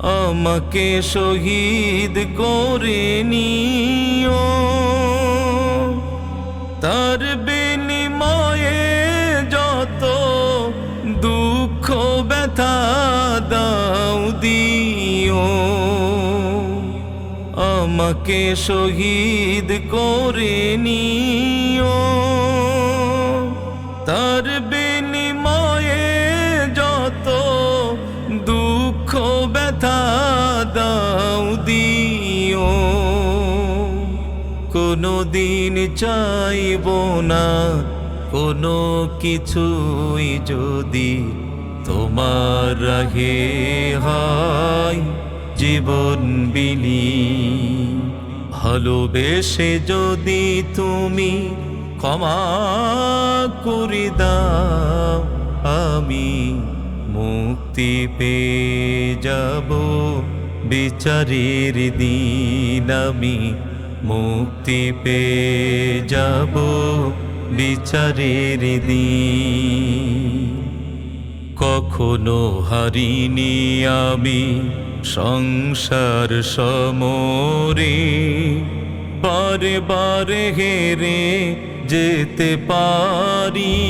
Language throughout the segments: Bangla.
আমাকে শহীদ করে নিও। তার বিনিময়ে যত দুঃখ ব্যথা দাও দিও। আমাকে শহীদ করে নিও। ব্যথা দাও দিও। কোনো দিন চাইব না, কোনো কিছুই যদি তোমার রাহে হয়। জীবন বিলি, ভালোবেসে যদি তুমি ক্ষমা করে দাও আমি। মুক্তি পেয়ে যাব। বিচারের দিন আমি মুক্তি পেয়ে যাব। বিচারের দিন। কখনো হারিনি আমি সংসার সমরে। বারে বারে হেরে যেতে পারি।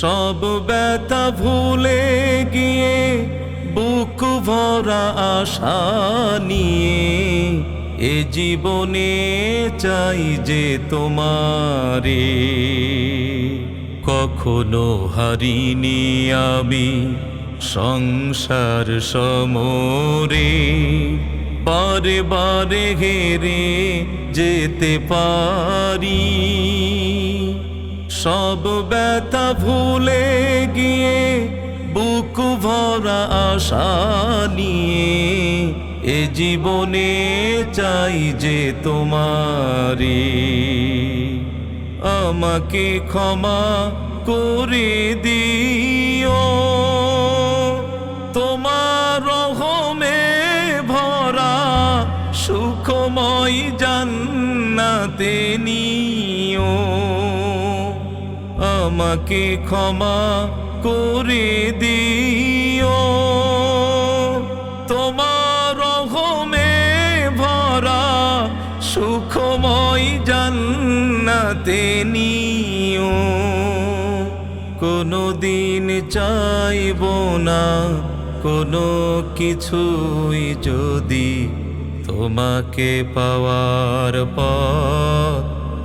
সব ব্যথা ভুলে গিয়ে বুক ভরা আশা নিয়ে এ জীবনে চাই যে তোমারে। কখনো হারিনি আমি সংসার সমরে, বারে বারে হেরে যেতে পারি। সব ব্যথা ভুলে গিয়ে বুক ভরা আশা নিয়ে এ জীবনে চাই যে তোমারি। আমাকে ক্ষমা করে দিও। তোমার রহমে ভরা, সুখময় জান্নাতে নিও। আমাকে ক্ষমা করে দিও। তোমার রহমে ভরা সুখময় জান্নাতে নিও। কোনো দিন চাইব না, কোনো কিছুই যদি তোমাকে পাওয়ার পর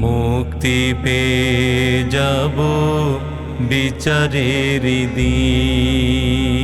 মুক্তি পেয়ে যাব বিচারের দিন